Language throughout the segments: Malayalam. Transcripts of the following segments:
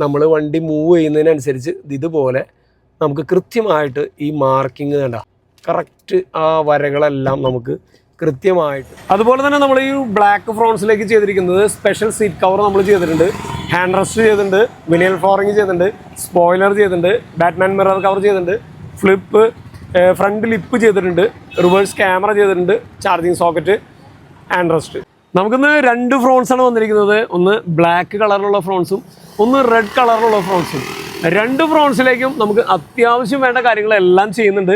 നമ്മൾ വണ്ടി മൂവ് ചെയ്യുന്നതിനനുസരിച്ച് ഇതുപോലെ നമുക്ക് കൃത്യമായിട്ട് ഈ മാർക്കിങ് കണ്ട കറക്റ്റ് ആ വരകളെല്ലാം നമുക്ക് കൃത്യമായിട്ട്. അതുപോലെ തന്നെ നമ്മൾ ഈ ബ്ലാക്ക് ഫ്രോൺസിലേക്ക് ചെയ്തിരിക്കുന്നത് സ്പെഷ്യൽ സീറ്റ് കവർ നമ്മൾ ചെയ്തിട്ടുണ്ട്. ഹാൻഡ് റെസ്റ്റ് ചെയ്തിട്ടുണ്ട് വിനിയൽ ഫ്ലോറിങ് ചെയ്തിട്ടുണ്ട് സ്പോയിലർ ചെയ്തിട്ടുണ്ട് ബാറ്റ്മാൻ മിറർ കവർ ചെയ്തിട്ടുണ്ട് ഫ്ലിപ്പ് ഫ്രണ്ട് ലിപ്പ് ചെയ്തിട്ടുണ്ട് റിവേഴ്സ് ക്യാമറ ചെയ്തിട്ടുണ്ട് ചാർജിങ് സോക്കറ്റ് ആൻഡ് റെസ്റ്റ് നമുക്കിന്ന് രണ്ട് ഫ്രോൺസ് ആണ് വന്നിരിക്കുന്നത്. ഒന്ന് ബ്ലാക്ക് കളറിലുള്ള ഫ്രോൺസും ഒന്ന് റെഡ് കളറിലുള്ള ഫ്രോൺസും രണ്ട് ഫ്രോൺസിലേക്കും നമുക്ക് അത്യാവശ്യം വേണ്ട കാര്യങ്ങളെല്ലാം ചെയ്യുന്നുണ്ട്.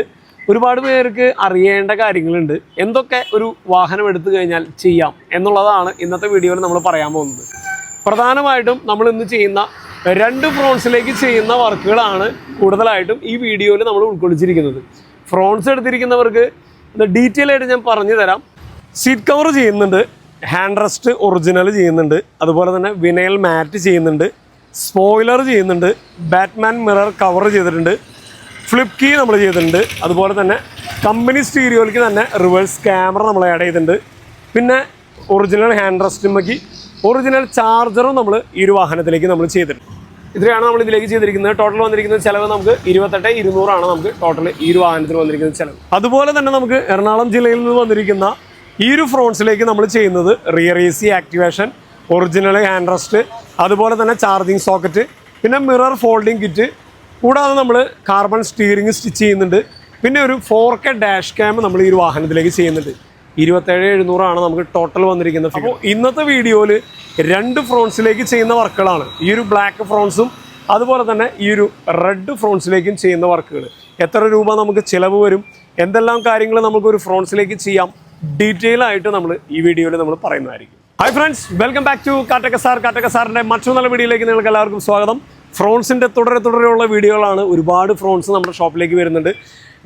ഒരുപാട് പേർക്ക് അറിയേണ്ട കാര്യങ്ങളുണ്ട്. എന്തൊക്കെ ഒരു വാഹനം എടുത്തു കഴിഞ്ഞാൽ ചെയ്യാം എന്നുള്ളതാണ് ഇന്നത്തെ വീഡിയോയിൽ നമ്മൾ പറയാൻ പോകുന്നത്. പ്രധാനമായിട്ടും നമ്മൾ ഇന്ന് ചെയ്യുന്ന രണ്ട് ഫ്രോൺസിലേക്ക് ചെയ്യുന്ന വർക്കുകളാണ് കൂടുതലായിട്ടും ഈ വീഡിയോയിൽ നമ്മൾ ഉൾക്കൊള്ളിച്ചിരിക്കുന്നത്. ഫ്രോൺസ് എടുത്തിരിക്കുന്നവർക്ക് ഡീറ്റെയിൽ ആയിട്ട് ഞാൻ പറഞ്ഞു തരാം. സീറ്റ് കവർ ചെയ്യുന്നുണ്ട്. ഹാൻഡ് റെസ്റ്റ് ഒറിജിനൽ ചെയ്യുന്നുണ്ട്. അതുപോലെ തന്നെ വിനയൽ മാറ്റ് ചെയ്യുന്നുണ്ട്. സ്പോയിലർ ചെയ്യുന്നുണ്ട്. ബാറ്റ്മാൻ മിറർ കവർ ചെയ്തിട്ടുണ്ട്. ഫ്ലിപ്പ് കീ നമ്മൾ ചെയ്തിട്ടുണ്ട്. അതുപോലെ തന്നെ കമ്പനി സ്റ്റീരിയോയിലേക്ക് തന്നെ റിവേഴ്സ് ക്യാമറ നമ്മൾ ആഡ് ചെയ്തിട്ടുണ്ട്. പിന്നെ ഒറിജിനൽ ഹാൻഡ് റെസ്റ്റുമ്മക്ക് ഒറിജിനൽ ചാർജറും നമ്മൾ ഈ ഒരു വാഹനത്തിലേക്ക് നമ്മൾ ചെയ്തിട്ടുണ്ട്. ഇത്രയാണ് നമ്മൾ ഇതിലേക്ക് ചെയ്തിരിക്കുന്നത്. ടോട്ടൽ വന്നിരിക്കുന്ന ചിലവ് നമുക്ക് ഇരുപത്തെട്ട് ഇരുന്നൂറാണ് നമുക്ക് ടോട്ടൽ ഈ ഒരു വാഹനത്തിന് വന്നിരിക്കുന്ന ചിലവ്. അതുപോലെ തന്നെ നമുക്ക് എറണാകുളം ജില്ലയിൽ നിന്ന് വന്നിരിക്കുന്ന ഈ ഒരു ഫ്രോൺസിലേക്ക് നമ്മൾ ചെയ്യുന്നത് rear A C activation original hand rest അതുപോലെ തന്നെ ചാർജിങ് സോക്കറ്റ് പിന്നെ മിറർ ഫോൾഡിംഗ് കിറ്റ് കൂടാതെ നമ്മൾ കാർബൺ സ്റ്റിയറിംഗ് സ്റ്റിച്ച് ചെയ്യുന്നുണ്ട്. പിന്നെ ഒരു ഫോർ കെ ഡാഷ് ക്യാം നമ്മൾ ഈ ഒരു വാഹനത്തിലേക്ക് ചെയ്യുന്നുണ്ട്. ഇരുപത്തേഴ് എഴുന്നൂറാണ് നമുക്ക് ടോട്ടൽ വന്നിരിക്കുന്നത് അപ്പോൾ ഇന്നത്തെ വീഡിയോയിൽ രണ്ട് ഫ്രോൺസിലേക്ക് ചെയ്യുന്ന വർക്കുകളാണ്. ഈ ഒരു ബ്ലാക്ക് ഫ്രോൺസും അതുപോലെ തന്നെ ഈ ഒരു റെഡ് ഫ്രോൺസിലേക്കും ചെയ്യുന്ന വർക്കുകൾ. എത്ര രൂപ നമുക്ക് ചിലവ് വരും? എന്തെല്ലാം കാര്യങ്ങൾ നമുക്ക് ഒരു ഫ്രോൺസിലേക്ക് ചെയ്യാം? ഡീറ്റെയിൽ ആയിട്ട് നമ്മൾ ഈ വീഡിയോയിൽ നമ്മൾ പറയുന്നതായിരിക്കും. Hi friends welcome back to Kattakka sir Kattakka സാറിന്റെ മറ്റൊരു നല്ല വീഡിയോയിലേക്ക് നിങ്ങൾക്ക് എല്ലാവർക്കും സ്വാഗതം. ഫ്രോൺസിന്റെ തുടരെ തുടരെയുള്ള വീഡിയോകളാണ് ഒരുപാട് ഫ്രോൺസ് നമ്മുടെ ഷോപ്പിലേക്ക് വരുന്നുണ്ട്.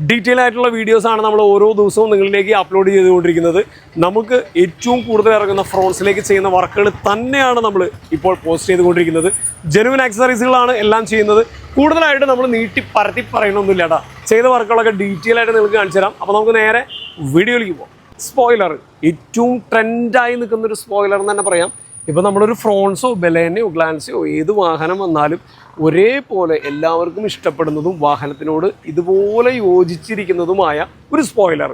ഡീറ്റെയിൽ ആയിട്ടുള്ള വീഡിയോസാണ് നമ്മൾ ഓരോ ദിവസവും നിങ്ങളിലേക്ക് അപ്ലോഡ് ചെയ്തുകൊണ്ടിരിക്കുന്നത്. നമുക്ക് ഏറ്റവും കൂടുതൽ ഇറങ്ങുന്ന ഫ്രോൺസിലേക്ക് ചെയ്യുന്ന വർക്കുകൾ തന്നെയാണ് നമ്മൾ ഇപ്പോൾ പോസ്റ്റ് ചെയ്തുകൊണ്ടിരിക്കുന്നത്. ജെനുവിൻ ആക്സസറീസുകളാണ് എല്ലാം ചെയ്യുന്നത്. കൂടുതലായിട്ട് നമ്മൾ നീട്ടി പരത്തി പറയണമൊന്നുമില്ല കേട്ടോ ചെയ്ത വർക്കുകളൊക്കെ ഡീറ്റെയിൽ ആയിട്ട് നിങ്ങൾക്ക് കാണിച്ചു തരാം അപ്പോൾ നമുക്ക് നേരെ വീഡിയോയിലേക്ക് പോകാം സ്പോയിലർ ഏറ്റവും ട്രെൻഡായി നിൽക്കുന്ന ഒരു സ്പോയിലർ എന്ന് തന്നെ പറയാം. ഇപ്പോൾ നമ്മളൊരു ഫ്രോൺസോ ബലേനയോ ഗ്ലാൻസയോ ഏത് വാഹനം വന്നാലും ഒരേപോലെ എല്ലാവർക്കും ഇഷ്ടപ്പെടുന്നതും വാഹനത്തിനോട് ഇതുപോലെ യോജിച്ചിരിക്കുന്നതുമായ ഒരു സ്പോയിലർ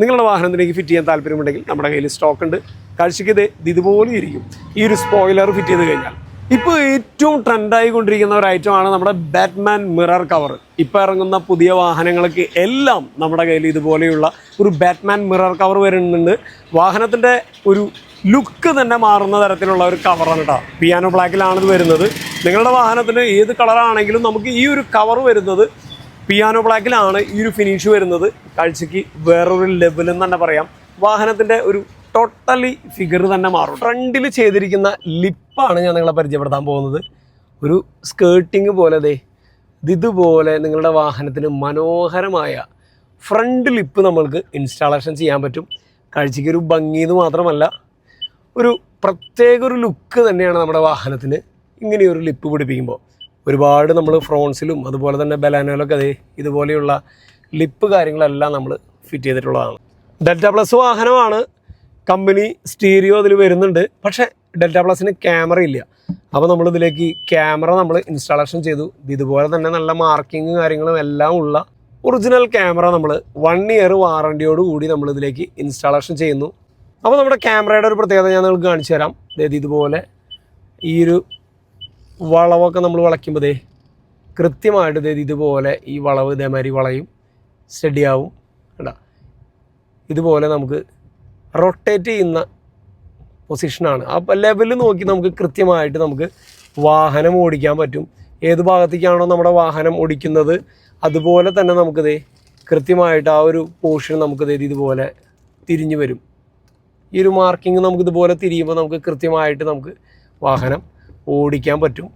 നിങ്ങളുടെ വാഹനത്തിലേക്ക് ഫിറ്റ് ചെയ്യാൻ താല്പര്യമുണ്ടെങ്കിൽ നമ്മുടെ കയ്യിൽ സ്റ്റോക്ക് ഉണ്ട്. കാഴ്ചയ്ക്ക് ഇത് ഇതുപോലെ ഇരിക്കും. ഈ ഒരു സ്പോയിലർ ഫിറ്റ് ചെയ്ത് കഴിഞ്ഞാൽ ഇപ്പോൾ ഏറ്റവും ട്രെൻഡായി കൊണ്ടിരിക്കുന്ന ഒരു ഐറ്റമാണ് നമ്മുടെ ബാറ്റ്മാൻ മിറർ കവർ ഇപ്പോൾ ഇറങ്ങുന്ന പുതിയ വാഹനങ്ങൾക്ക് എല്ലാം നമ്മുടെ കയ്യിൽ ഇതുപോലെയുള്ള ഒരു ബാറ്റ്മാൻ മിറർ കവർ വരുന്നുണ്ട്. വാഹനത്തിന്റെ ഒരു ലുക്ക് തന്നെ മാറുന്ന തരത്തിലുള്ള ഒരു കവറാണ് കേട്ടോ പിയാനോ ബ്ലാക്കിലാണ് ഇത് വരുന്നത്. നിങ്ങളുടെ വാഹനത്തിന് ഏത് കളറാണെങ്കിലും നമുക്ക് ഈ ഒരു കവർ വരുന്നത് പിയാനോ ബ്ലാക്കിലാണ് ഈ ഒരു ഫിനിഷ് വരുന്നത്. കാഴ്ചയ്ക്ക് വേറൊരു ലെവലെന്ന് തന്നെ പറയാം. വാഹനത്തിന്റെ ഒരു ടോട്ടലി ഫിഗർ തന്നെ മാറും. ഫ്രണ്ടിൽ ചെയ്തിരിക്കുന്ന ലിപ്പാണ് ഞാൻ നിങ്ങളെ പരിചയപ്പെടുത്താൻ പോകുന്നത്. ഒരു സ്കേർട്ടിങ് പോലെ ദേ ഇതുപോലെ നിങ്ങളുടെ വാഹനത്തിന് മനോഹരമായ ഫ്രണ്ട് ലിപ്പ് നമ്മൾക്ക് ഇൻസ്റ്റാളേഷൻ ചെയ്യാൻ പറ്റും. കാഴ്ചയ്ക്ക് ഒരു ഭംഗി എന്ന് മാത്രമല്ല ഒരു പ്രത്യേക ഒരു ലുക്ക് തന്നെയാണ് നമ്മുടെ വാഹനത്തിന് ഇങ്ങനെയൊരു ലിപ്പ് പിടിപ്പിക്കുമ്പോൾ. ഒരുപാട് നമ്മൾ ഫ്രോൺസിലും അതുപോലെ തന്നെ ബലാനോയിലൊക്കെ അതേ ഇതുപോലെയുള്ള ലിപ്പ് കാര്യങ്ങളെല്ലാം നമ്മൾ ഫിറ്റ് ചെയ്തിട്ടുള്ളതാണ്. ഡെൽറ്റ പ്ലസ് വാഹനമാണ്. കമ്പനി സ്റ്റീരിയോ അതിൽ വരുന്നുണ്ട്. പക്ഷേ ഡെൽറ്റ പ്ലസിന് ക്യാമറ ഇല്ല. അപ്പോൾ നമ്മൾ ഇതിലേക്ക് ക്യാമറ നമ്മൾ ഇൻസ്റ്റാളേഷൻ ചെയ്തു. ഇതുപോലെ തന്നെ നല്ല മാർക്കിങ്ങും കാര്യങ്ങളും എല്ലാം ഉള്ള ഒറിജിനൽ ക്യാമറ നമ്മൾ വൺ ഇയർ വാറണ്ടിയോട് കൂടി നമ്മൾ ഇതിലേക്ക് ഇൻസ്റ്റാളേഷൻ ചെയ്യുന്നു. അപ്പോൾ നമ്മുടെ ക്യാമറയുടെ ഒരു പ്രത്യേകത ഞാൻ നിങ്ങൾക്ക് കാണിച്ചു തരാം. അതായത് ഇതുപോലെ ഈ ഒരു വളവൊക്കെ നമ്മൾ വളയ്ക്കുമ്പോഴേ കൃത്യമായിട്ട് ദേ ഇതുപോലെ ഈ വളവ് ഇതേമാതിരി വളയും സ്റ്റഡിയാവും കണ്ട? ഇതുപോലെ നമുക്ക് റൊട്ടേറ്റ് ചെയ്യുന്ന പൊസിഷനാണ് ആ ലെവൽ നോക്കി നമുക്ക് കൃത്യമായിട്ട് നമുക്ക് വാഹനം ഓടിക്കാൻ പറ്റും. ഏത് ഭാഗത്തേക്കാണോ നമ്മുടെ വാഹനം ഓടിക്കുന്നത് അതുപോലെ തന്നെ നമുക്കിത് കൃത്യമായിട്ട് ആ ഒരു പോർഷൻ നമുക്കിത് ഇതുപോലെ തിരിഞ്ഞു വരും. ഈ ഒരു മാർക്കിംഗ് നമുക്ക് ഇതുപോലെ തിരിയുമ്പോൾ നമുക്ക് കൃത്യമായിട്ട് നമുക്ക് വാഹനം ഓടിക്കാൻ പറ്റും.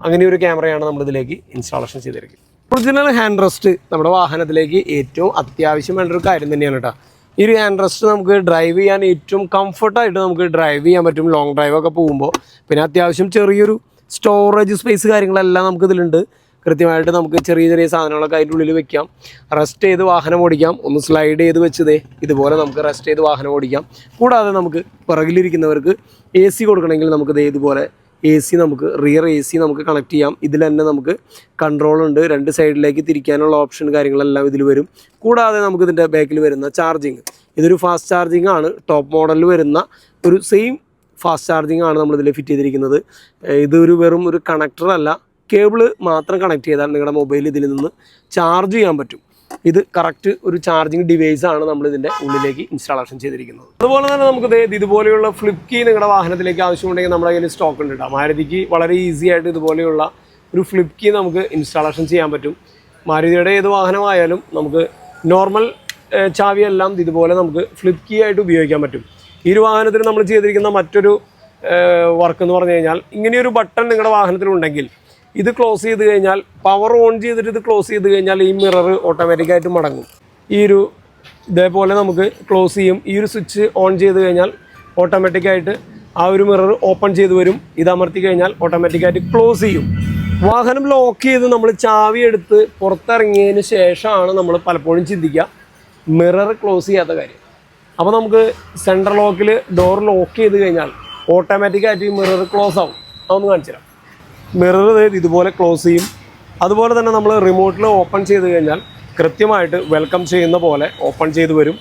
അങ്ങനെ ഒരു ക്യാമറയാണ് നമ്മളിതിലേക്ക് ഇൻസ്റ്റാളേഷൻ ചെയ്തിരിക്കുന്നത്. ഒറിജിനൽ ഹാൻഡ് റെസ്റ്റ് നമ്മുടെ വാഹനത്തിലേക്ക് ഏറ്റവും അത്യാവശ്യം വേണ്ട ഒരു കാര്യം തന്നെയാണ് കേട്ടോ. ഈ ഒരു ആൻഡ്രസ്റ്റ് നമുക്ക് ഡ്രൈവ് ചെയ്യാൻ ഏറ്റവും കംഫർട്ടായിട്ട് നമുക്ക് ഡ്രൈവ് ചെയ്യാൻ പറ്റും. ലോങ് ഡ്രൈവ് ഒക്കെ പോകുമ്പോൾ. പിന്നെ അത്യാവശ്യം ചെറിയൊരു സ്റ്റോറേജ് സ്പേസ് കാര്യങ്ങളെല്ലാം നമുക്ക് ഇതിലുണ്ട്. കൃത്യമായിട്ട് നമുക്ക് ചെറിയ ചെറിയ സാധനങ്ങളൊക്കെ അതിന്റെ ഉള്ളിൽ വെക്കാം. റെസ്റ്റ് ചെയ്ത് വാഹനം ഓടിക്കാം. ഒന്ന് സ്ലൈഡ് ചെയ്ത് വെച്ചതേ ഇതുപോലെ നമുക്ക് റെസ്റ്റ് ചെയ്ത് വാഹനം ഓടിക്കാം. കൂടാതെ നമുക്ക് പിറകിലിരിക്കുന്നവർക്ക് എ സി കൊടുക്കണമെങ്കിൽ നമുക്കിത് ഇതുപോലെ എ സി നമുക്ക് റിയർ എ സി നമുക്ക് കണക്ട് ചെയ്യാം. ഇതിൽ തന്നെ നമുക്ക് കൺട്രോൾ ഉണ്ട്. രണ്ട് സൈഡിലേക്ക് തിരിക്കാനുള്ള ഓപ്ഷൻ കാര്യങ്ങളെല്ലാം ഇതിൽ വരും. കൂടാതെ നമുക്ക് ഇതിന്റെ ബാക്കിൽ വരുന്ന ചാർജിങ് ഇതൊരു ഫാസ്റ്റ് ചാർജിങ് ആണ്. ടോപ്പ് മോഡലിൽ വരുന്ന ഒരു സെയിം ഫാസ്റ്റ് ചാർജിങ് ആണ് നമ്മളിതിൽ ഫിറ്റ് ചെയ്തിരിക്കുന്നത്. ഇതൊരു വെറും ഒരു കണക്ടർ അല്ല. കേബിൾ മാത്രം കണക്ട് ചെയ്താൽ നിങ്ങളുടെ മൊബൈൽ ഇതിൽ നിന്ന് ചാർജ് ചെയ്യാൻ പറ്റും. ഇത് കറക്റ്റ് ഒരു ചാർജിങ് ഡിവൈസ് ആണ് നമ്മൾ ഇതിന്റെ ഉള്ളിലേക്ക് ഇൻസ്റ്റാളേഷൻ ചെയ്തിരിക്കുന്നത്. അതുപോലെ തന്നെ നമുക്ക് ഇതുപോലെയുള്ള ഫ്ലിപ്പ് കീ നിങ്ങളുടെ വാഹനത്തിലേക്ക് ആവശ്യമുണ്ടെങ്കിൽ നമ്മുടെ കയ്യിൽ സ്റ്റോക്ക് ഉണ്ട് കേട്ടോ മാരുതിക്ക് വളരെ ഈസി ആയിട്ട് ഇതുപോലെയുള്ള ഒരു ഫ്ലിപ്പ് കീ നമുക്ക് ഇൻസ്റ്റാളേഷൻ ചെയ്യാൻ പറ്റും. മാരുതിയുടെ ഏത് വാഹനമായാലും നമുക്ക് നോർമൽ ചാവിയെല്ലാം ഇതുപോലെ നമുക്ക് ഫ്ലിപ്പ് കീ ആയിട്ട് ഉപയോഗിക്കാൻ പറ്റും. ഈ ഒരു വാഹനത്തിന് നമ്മൾ ചെയ്തിരിക്കുന്ന മറ്റൊരു വർക്ക് എന്ന് പറഞ്ഞു കഴിഞ്ഞാൽ ഇങ്ങനെയൊരു ബട്ടൺ നിങ്ങളുടെ വാഹനത്തിലുണ്ടെങ്കിൽ ഇത് ക്ലോസ് ചെയ്ത് കഴിഞ്ഞാൽ പവർ ഓൺ ചെയ്തിട്ട് ഇത് ക്ലോസ് ചെയ്ത് കഴിഞ്ഞാൽ ഈ മിറർ ഓട്ടോമാറ്റിക്കായിട്ട് മടങ്ങും. ഈ ഒരു ഇതേപോലെ നമുക്ക് ക്ലോസ് ചെയ്യും. ഈ ഒരു സ്വിച്ച് ഓൺ ചെയ്ത് കഴിഞ്ഞാൽ ഓട്ടോമാറ്റിക്കായിട്ട് ആ ഒരു മിറർ ഓപ്പൺ ചെയ്ത് വരും. ഇത് അമർത്തി കഴിഞ്ഞാൽ ഓട്ടോമാറ്റിക്കായിട്ട് ക്ലോസ് ചെയ്യും. വാഹനം ലോക്ക് ചെയ്ത് നമ്മൾ ചാവി എടുത്ത് പുറത്തിറങ്ങിയതിന് ശേഷമാണ് നമ്മൾ പലപ്പോഴും ചിന്തിക്കുക. മിറർ ക്ലോസ് ചെയ്യാത്ത കാര്യം. അപ്പോൾ നമുക്ക് സെൻട്രൽ ലോക്കിൽ ഡോർ ലോക്ക് ചെയ്ത് കഴിഞ്ഞാൽ ഓട്ടോമാറ്റിക്കായിട്ട് ഈ മിറർ ക്ലോസ് ആവും. അതൊന്ന് കാണിച്ചു തരാം മിറർ ഇതുപോലെ ക്ലോസ് ചെയ്യും. അതുപോലെ തന്നെ നമ്മൾ റിമോട്ടിൽ ഓപ്പൺ ചെയ്ത് കഴിഞ്ഞാൽ കൃത്യമായിട്ട് വെൽക്കം ചെയ്യുന്ന പോലെ ഓപ്പൺ ചെയ്ത് വരും.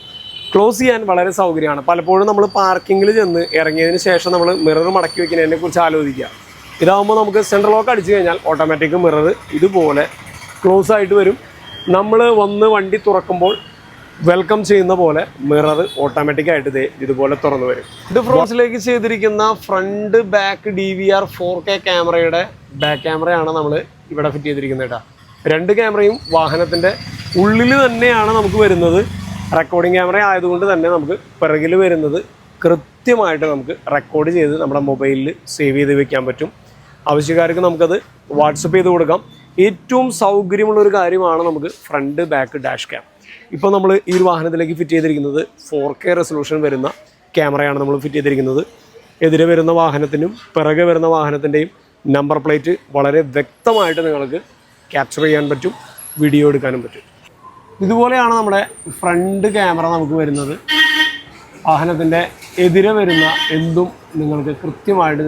ക്ലോസ് ചെയ്യാൻ വളരെ സൗകര്യമാണ്. പലപ്പോഴും നമ്മൾ പാർക്കിങ്ങിൽ ചെന്ന് ഇറങ്ങിയതിന് ശേഷം നമ്മൾ മിറർ മടക്കി വെക്കുന്നതിനെ കുറിച്ച് ആലോചിക്കുക. ഇതാകുമ്പോൾ നമുക്ക് സെൻട്രൽ ലോക്ക് അടിച്ചു കഴിഞ്ഞാൽ ഓട്ടോമാറ്റിക് മിറർ ഇതുപോലെ ക്ലോസ് ആയിട്ട് വരും. നമ്മൾ വന്ന് വണ്ടി തുറക്കുമ്പോൾ വെൽക്കം ചെയ്യുന്ന പോലെ മിറർ ഓട്ടോമാറ്റിക് ആയിട്ട് ഇതുപോലെ തുറന്നു വരും. ഇത് ഫ്രോൺസിലേക്ക് ചെയ്തിരിക്കുന്ന front back D V R four K ക്യാമറയുടെ ബാക്ക് ക്യാമറയാണ് നമ്മൾ ഇവിടെ ഫിറ്റ് ചെയ്തിരിക്കുന്നത് കേട്ടോ. രണ്ട് ക്യാമറയും വാഹനത്തിന്റെ ഉള്ളിൽ തന്നെയാണ് നമുക്ക് വരുന്നത്. റെക്കോർഡിംഗ് ക്യാമറ ആയതുകൊണ്ട് തന്നെ നമുക്ക് പിറകിൽ വരുന്നത് കൃത്യമായിട്ട് നമുക്ക് റെക്കോർഡ് ചെയ്ത് നമ്മുടെ മൊബൈലിൽ സേവ് ചെയ്ത് വെക്കാൻ പറ്റും. ആവശ്യക്കാർക്ക് നമുക്കത് വാട്സപ്പ് ചെയ്ത് കൊടുക്കാം. ഏറ്റവും സൗകര്യമുള്ള ഒരു കാര്യമാണ് നമുക്ക് ഫ്രണ്ട് ബാക്ക് ഡാഷ് ക്യാം ഇപ്പോൾ നമ്മൾ ഈ ഒരു വാഹനത്തിലേക്ക് ഫിറ്റ് ചെയ്തിരിക്കുന്നത് ഫോർ കെ റെസൊല്യൂഷൻ വരുന്ന ക്യാമറയാണ് നമ്മൾ ഫിറ്റ് ചെയ്തിരിക്കുന്നത്. എതിരെ വരുന്ന വാഹനത്തിനും പിറകെ വരുന്ന വാഹനത്തിന്റെയും നമ്പർ പ്ലേറ്റ് വളരെ വ്യക്തമായിട്ട് നിങ്ങൾക്ക് ക്യാപ്ചർ ചെയ്യാൻ പറ്റും വീഡിയോ എടുക്കാനും പറ്റും. ഇതുപോലെയാണ് നമ്മുടെ ഫ്രണ്ട് ക്യാമറ നമുക്ക് വരുന്നത്. വാഹനത്തിന്റെ എതിരെ വരുന്ന എന്തും നിങ്ങൾക്ക് കൃത്യമായിട്ട്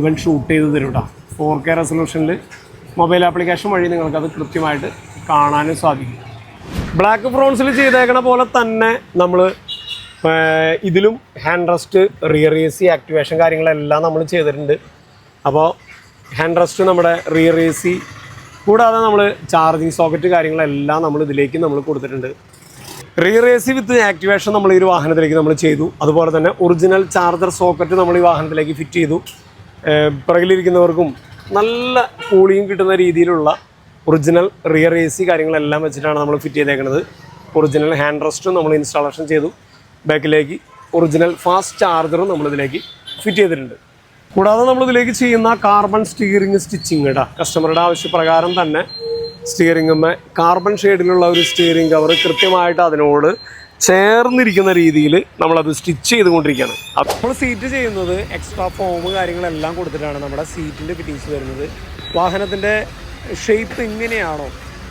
ഇവൻ ഷൂട്ട് ചെയ്ത് തരും കേട്ടോ ഫോർ കെ റെസൊല്യൂഷനിൽ മൊബൈൽ ആപ്ലിക്കേഷൻ വഴി നിങ്ങൾക്കത് കൃത്യമായിട്ട് കാണാനും സാധിക്കും. ബ്ലാക്ക് ഫ്രോൺസിൽ ചെയ്തേക്കണ പോലെ തന്നെ നമ്മൾ ഇതിലും hand rest rear A C activation കാര്യങ്ങളെല്ലാം നമ്മൾ ചെയ്തിട്ടുണ്ട്. അപ്പോൾ ഹാൻഡ് റെസ്റ്റ് നമ്മുടെ റിയർ എ സി കൂടാതെ നമ്മൾ ചാർജിങ് സോക്കറ്റ് കാര്യങ്ങളെല്ലാം നമ്മൾ ഇതിലേക്ക് നമ്മൾ കൊടുത്തിട്ടുണ്ട്. Rear A C with activation നമ്മൾ ഈ വാഹനത്തിലേക്ക് നമ്മൾ ചെയ്തു. അതുപോലെ തന്നെ ഒറിജിനൽ ചാർജർ സോക്കറ്റ് നമ്മൾ ഈ വാഹനത്തിലേക്ക് ഫിറ്റ് ചെയ്തു. പിറകിലിരിക്കുന്നവർക്കും നല്ല കൂളിയും കിട്ടുന്ന രീതിയിലുള്ള ഒറിജിനൽ റിയർ എ സി കാര്യങ്ങളെല്ലാം വെച്ചിട്ടാണ് നമ്മൾ ഫിറ്റ് ചെയ്തേക്കുന്നത് ഒറിജിനൽ ഹാൻഡ് റെസ്റ്റും നമ്മൾ ഇൻസ്റ്റാളേഷൻ ചെയ്തു. ബാക്കിലേക്ക് ഒറിജിനൽ ഫാസ്റ്റ് ചാർജറും നമ്മളിതിലേക്ക് ഫിറ്റ് ചെയ്തിട്ടുണ്ട്. കൂടാതെ നമ്മളിതിലേക്ക് ചെയ്യുന്ന കാർബൺ സ്റ്റിയറിംഗ് സ്റ്റിച്ചിങ് കേട്ടോ കസ്റ്റമറുടെ ആവശ്യപ്രകാരം തന്നെ സ്റ്റിയറിംഗുമ്മേ കാർബൺ ഷെയ്ഡിലുള്ള ഒരു സ്റ്റിയറിംഗ് കവർ കൃത്യമായിട്ട് അതിനോട് ചേർന്നിരിക്കുന്ന രീതിയിൽ നമ്മളത് സ്റ്റിച്ച് ചെയ്തുകൊണ്ടിരിക്കുകയാണ്. അപ്പോൾ സീറ്റ് ചെയ്യുന്നത് എക്സ്ട്രാ ഫോം കാര്യങ്ങളെല്ലാം കൊടുത്തിട്ടാണ് നമ്മുടെ സീറ്റിന്റെ ഫിറ്റിങ്സ് വരുന്നത്. വാഹനത്തിന്റെ ഷേപ്പ് എങ്ങനെയാണോ?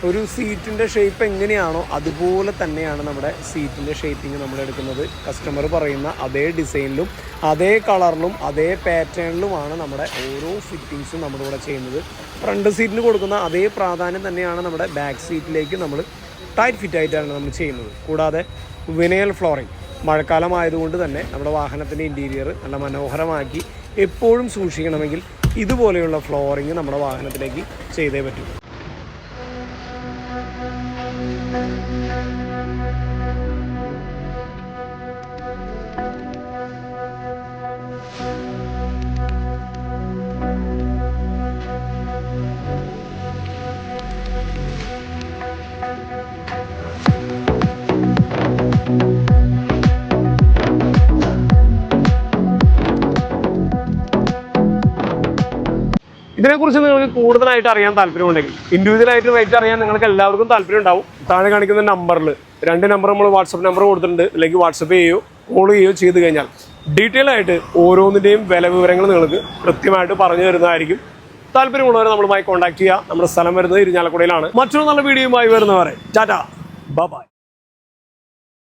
ഒരു സീറ്റിന്റെ ഷേപ്പ് എങ്ങനെയാണോ അതുപോലെ തന്നെയാണ് നമ്മുടെ സീറ്റിന്റെ ഷേപ്പിംഗ് നമ്മൾ എടുക്കുന്നത്. കസ്റ്റമർ പറയുന്ന അതേ ഡിസൈനിലും അതേ കളറിലും അതേ പാറ്റേണിലുമാണ് നമ്മുടെ ഓരോ ഫിറ്റിങ്സും നമ്മളിവിടെ ചെയ്യുന്നത്. ഫ്രണ്ട് സീറ്റിന് കൊടുക്കുന്ന അതേ പ്രാധാന്യം തന്നെയാണ് നമ്മുടെ ബാക്ക് സീറ്റിലേക്ക് നമ്മൾ ടൈറ്റ് ഫിറ്റായിട്ടാണ് നമ്മൾ ചെയ്യുന്നത്. കൂടാതെ വിനയൽ ഫ്ലോറിംഗ് മഴക്കാലമായതുകൊണ്ട് തന്നെ നമ്മുടെ വാഹനത്തിന്റെ ഇന്റീരിയർ നല്ല മനോഹരമാക്കി എപ്പോഴും സൂക്ഷിക്കണമെങ്കിൽ ഇതുപോലെയുള്ള ഫ്ലോറിങ് നമ്മുടെ വാഹനത്തിലേക്ക് ചെയ്തേ പറ്റൂ. ഇതിനെക്കുറിച്ച് നിങ്ങൾക്ക് കൂടുതലായിട്ട് അറിയാൻ താല്പര്യമുണ്ടെങ്കിൽ ഇൻഡിവിജ്വലായിട്ട് റേറ്റ് അറിയാൻ നിങ്ങൾക്ക് എല്ലാവർക്കും താല്പര്യം ഉണ്ടാവും. താഴെ കാണിക്കുന്ന നമ്പറിൽ രണ്ട് നമ്പർ നമ്മൾ വാട്സപ്പ് നമ്പർ കൊടുത്തിട്ടുണ്ട്. അല്ലെങ്കിൽ വാട്സപ്പ് ചെയ്യുകയോ കോൾ ചെയ്യുകയോ ചെയ്ത് കഴിഞ്ഞാൽ ഡീറ്റെയിൽ ആയിട്ട് ഓരോന്നിന്റെയും വില വിവരങ്ങൾ നിങ്ങൾക്ക് കൃത്യമായിട്ട് പറഞ്ഞു തരുന്നതായിരിക്കും. താല്പര്യമുള്ളവരെ നമ്മളുമായി കോൺടാക്ട് ചെയ്യുക നമ്മുടെ സ്ഥലം വരുന്നത് ഇരിഞ്ഞാലക്കുടയിലാണ്. മറ്റൊരു നല്ല വീഡിയോയുമായി വരുന്നവരെ ടാറ്റ. ബൈ